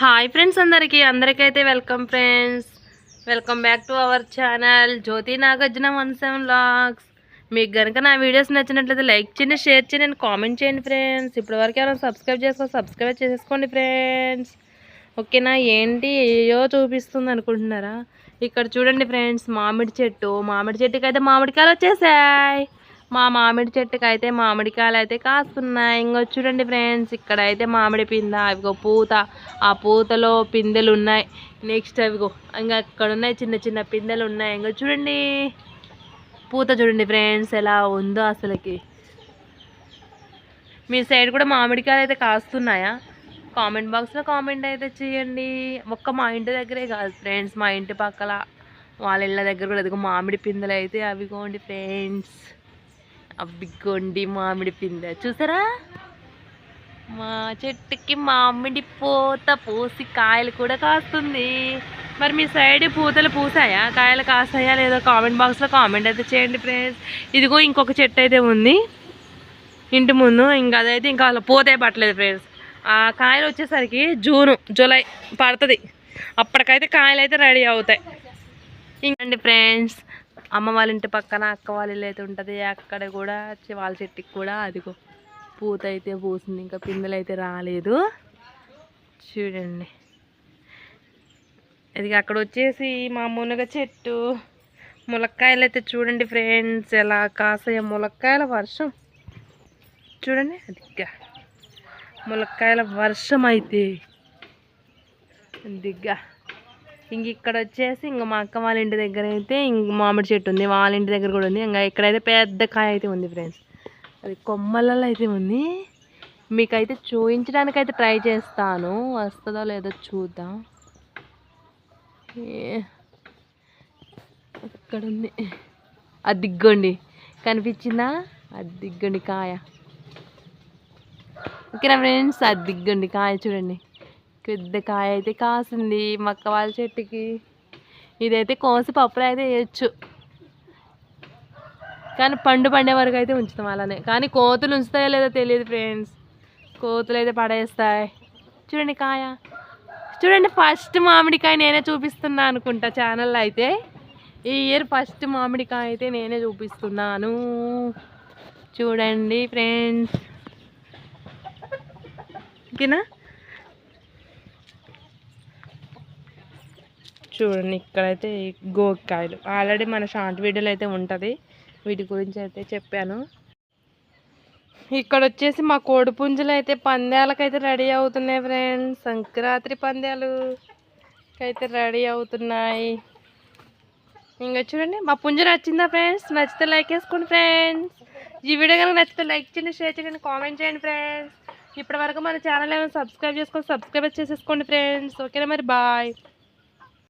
Hi friends అందరికీ అందరికైతే welcome friends welcome back to our channel Jyothi Nagarjuna one seven logs మీకు కనుక నా videos నచ్చినట్లయితే లైక్ చేయండి షేర్ చేయండి కామెంట్ చేయండి ఫ్రెండ్స్ ఇప్పటివరకు ఎవరైనా సబ్స్క్రైబ్ చేసుకో సబ్స్క్రైబ్ చేసేసుకోండి ఫ్రెండ్స్ ఓకేనా ఏంటి ఏయో చూపిస్తుంది అనుకుంటున్నారా? ఇక్కడ చూడండి ఫ్రెండ్స్ మామిడి చెట్టు మామిడి చెట్టుకి అయితే మామిడికాయలు వచ్చేసాయి. మా మామిడి చెట్టుకి అయితే మామిడికాయలు అయితే కాస్తున్నాయి. ఇంకో చూడండి ఫ్రెండ్స్ ఇక్కడ అయితే మామిడి పింద అవిగో పూత. ఆ పూతలో పిందెలు ఉన్నాయి నెక్స్ట్ అవిగో ఇంకా అక్కడ ఉన్నాయి చిన్న చిన్న పిందెలు ఉన్నాయి ఇంకో చూడండి పూత చూడండి ఫ్రెండ్స్ ఎలా ఉందో అసలుకి. మీ సైడ్ కూడా మామిడికాయలు అయితే కాస్తున్నాయా? కామెంట్ బాక్స్లో కామెంట్ అయితే చేయండి. ఒక్క మా ఇంటి దగ్గరే కాదు ఫ్రెండ్స్ మా ఇంటి పక్కల వాళ్ళ ఇళ్ళ దగ్గర కూడా ఎదుగు మామిడి పిందెలు అయితే అవిగోండి ఫ్రెండ్స్. అబ్బిగోండి మామిడి పిందె. చూసారా? మా చెట్టుకి మామిడి పూత పూసి కాయలు కూడా కాస్తుంది. మరి మీ సైడ్ పూతలు పూసాయా? కాయలు కాస్తాయా లేదో కామెంట్ బాక్స్లో కామెంట్ అయితే చేయండి ఫ్రెండ్స్. ఇదిగో ఇంకొక చెట్టు అయితే ఉంది. ఇంటి ముందు ఇంకా అదైతే ఇంకా అలా పోతే పట్టలేదు ఫ్రెండ్స్. ఆ కాయలు వచ్చేసరికి జూను జూలై పడుతుంది. అప్పటికైతే కాయలు అయితే రెడీ అవుతాయి. ఇంకండి ఫ్రెండ్స్. అమ్మ వాళ్ళ ఇంటి పక్కన అక్క వాళ్ళ ఇల్లు అయితే ఉంటుంది అక్కడ కూడా వాళ్ళ చెట్టుకి కూడా అదిగో పూత అయితే పూసింది ఇంకా పిందెలు అయితే రాలేదు. చూడండి. ఇది అక్కడ వచ్చేసి మా మునగ చెట్టు. ములక్కాయలు అయితే చూడండి ఫ్రెండ్స్ ఎలా కాసాయ ములక్కాయల వర్షం. చూడండి దిగ్గా ములక్కాయల వర్షం అయితే దిగ్గా ఇంక ఇక్కడ వచ్చేసి ఇంక మా అక్క వాళ్ళ ఇంటి దగ్గర అయితే ఇంక మామిడి చెట్టు ఉంది వాళ్ళ ఇంటి దగ్గర కూడా ఉంది. ఇంకా ఇక్కడైతే పెద్ద కాయ అయితే ఉంది ఫ్రెండ్స్ అది కొమ్మలలో అయితే ఉంది. మీకైతే చూపించడానికి అయితే ట్రై చేస్తాను. వస్తుందో లేదో చూద్దాం. ఏ- అక్కడ ఉంది. అది దిగ్గండి. కనిపించిందా? అది దిగ్గండి కాయ. ఓకేనా ఫ్రెండ్స్ అది దిగ్గండి కాయ చూడండి. పెద్ద కాయ అయితే కాసింది మక్క వాళ్ళ చెట్టుకి. ఇదైతే కోసి పప్పులు అయితే వేయచ్చు. కానీ పండు పండే వరకు అయితే ఉంచుతాం అలానే. కానీ కోతులు ఉంచుతాయో లేదో తెలియదు ఫ్రెండ్స్. కోతులు అయితే పడేస్తాయి. చూడండి కాయ. చూడండి ఫస్ట్ మామిడికాయ నేనే చూపిస్తున్నా అనుకుంటా ఛానల్లో అయితే. ఈ ఇయర్ ఫస్ట్ మామిడికాయ అయితే నేనే చూపిస్తున్నాను. చూడండి ఫ్రెండ్స్. ఓకేనా? చూడండి ఇక్కడైతే గోకాయలు ఆల్రెడీ మన షార్ట్ వీడియోలో అయితే ఉంటుంది. వీటి గురించి అయితే చెప్పాను. ఇక్కడ వచ్చేసి మా కోడి పుంజులు అయితే పందాలకైతే రెడీ అవుతున్నాయి ఫ్రెండ్స్. సంక్రాంతి పందాలు అయితే రెడీ అవుతున్నాయి. ఇంకా చూడండి మా పుంజు నచ్చిందా ఫ్రెండ్స్? నచ్చితే లైక్ వేసుకోండి ఫ్రెండ్స్. ఈ వీడియో కనుక నచ్చితే లైక్ చేయండి షేర్ చేయండి కామెంట్ చేయండి ఫ్రెండ్స్. ఇప్పటివరకు మన ఛానల్ ఏమైనా సబ్స్క్రైబ్ చేసుకొని సబ్స్క్రైబ్ చేసేసుకోండి ఫ్రెండ్స్. ఓకేనా మరి? బాయ్.